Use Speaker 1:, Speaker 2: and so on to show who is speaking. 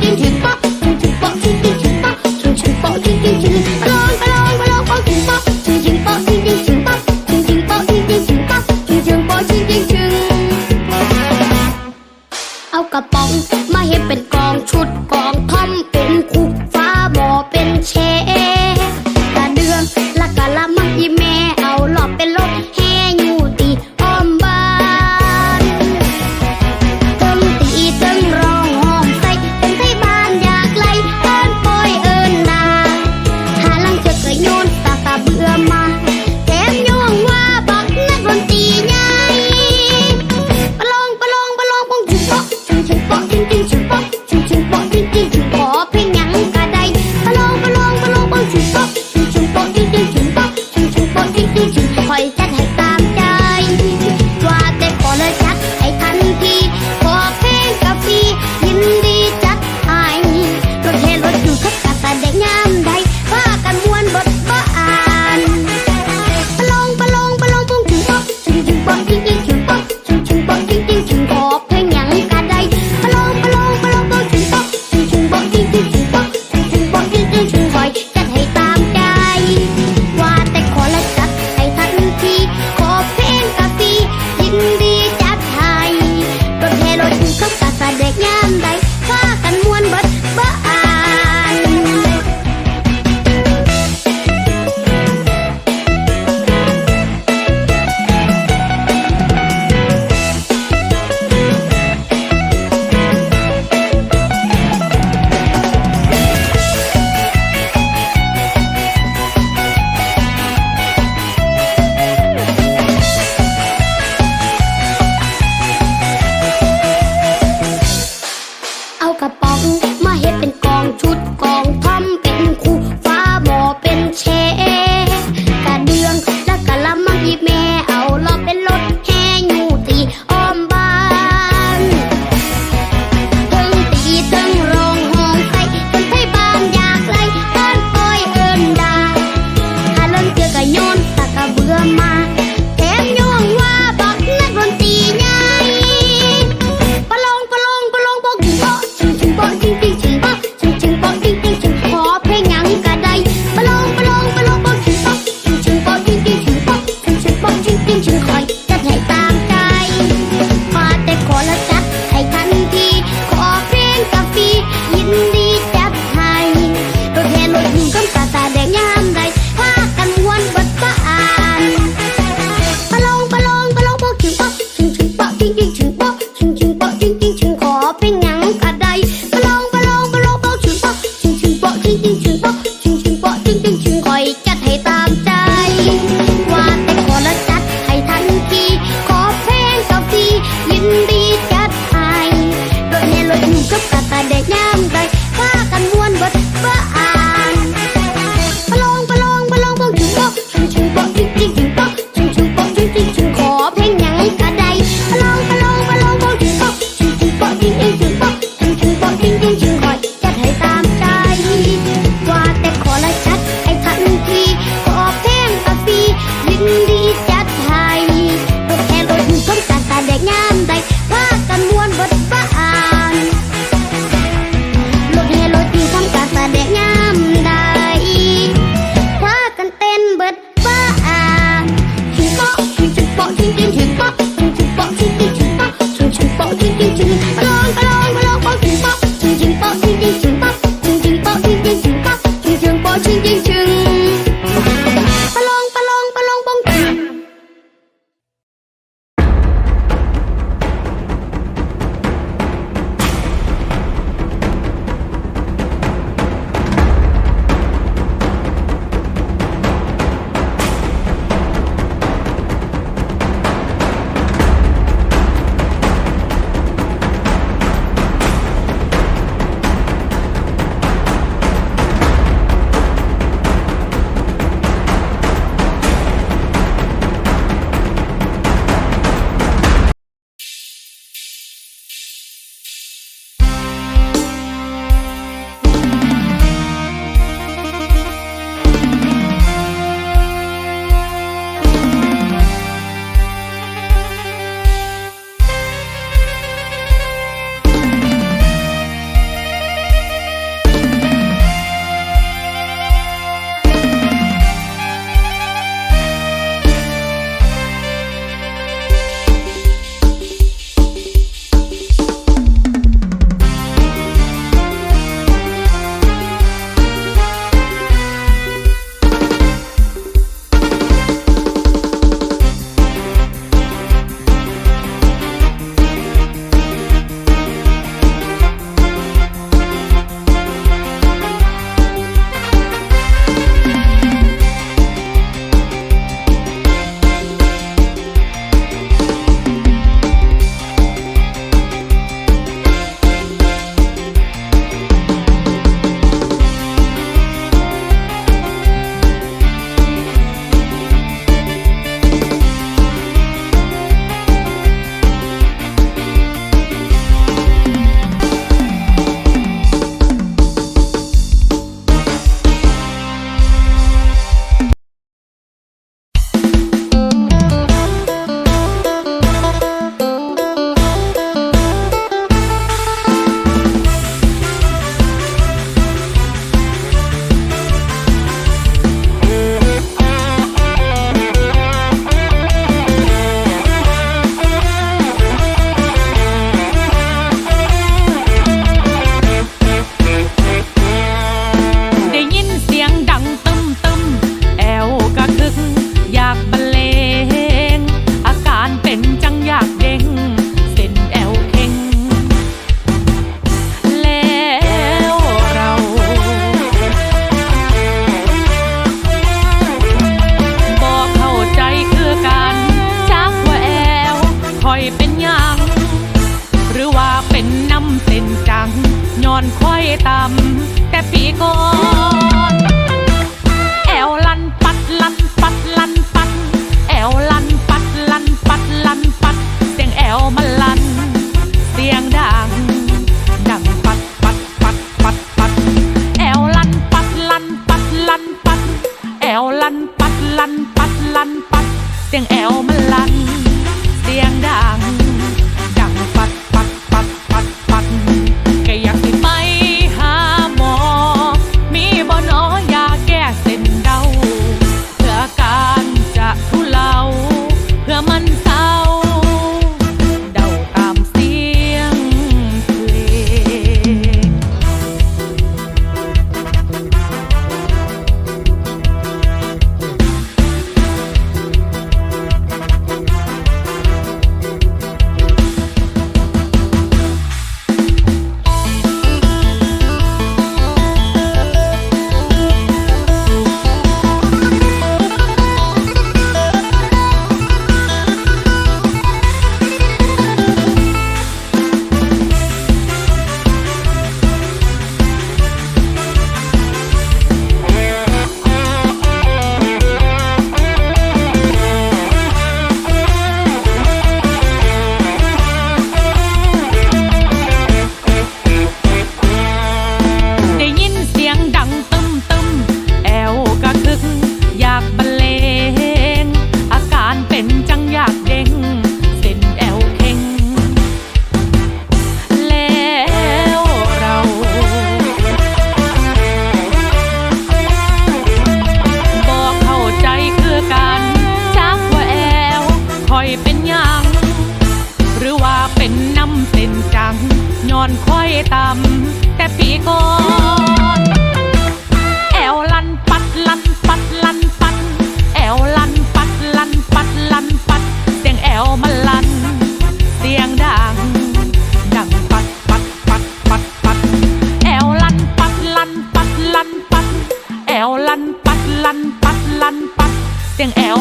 Speaker 1: 今天
Speaker 2: ต่ำแต่ปีก่อนแอวลันปัดลันปัดลันปัด แอวลันปัดลันปัดลันปัด เสียงแอวมันลัน เสียงดัง ดังปัดปัดปัดปัดปัด แอวลันปัดลันปัดลันปัด แอวลันปัดลันปัดลันปัด เสียงแอวมันลัน หยัง หรือว่าเป็นน้ำเส้นจังย้อนค่อยต่ำแต่ปีก่อนแอวลันปัดลันปัดลันปัด แอวลันปัดลันปัดลันปัด เสียงแอวมัลัน เสียงดัง ดังปัดปัดปัดปัดปัด แอวลันปัดลันปัดลันปัด แอวลันปัดลันปัดลันปัด เสียงแอว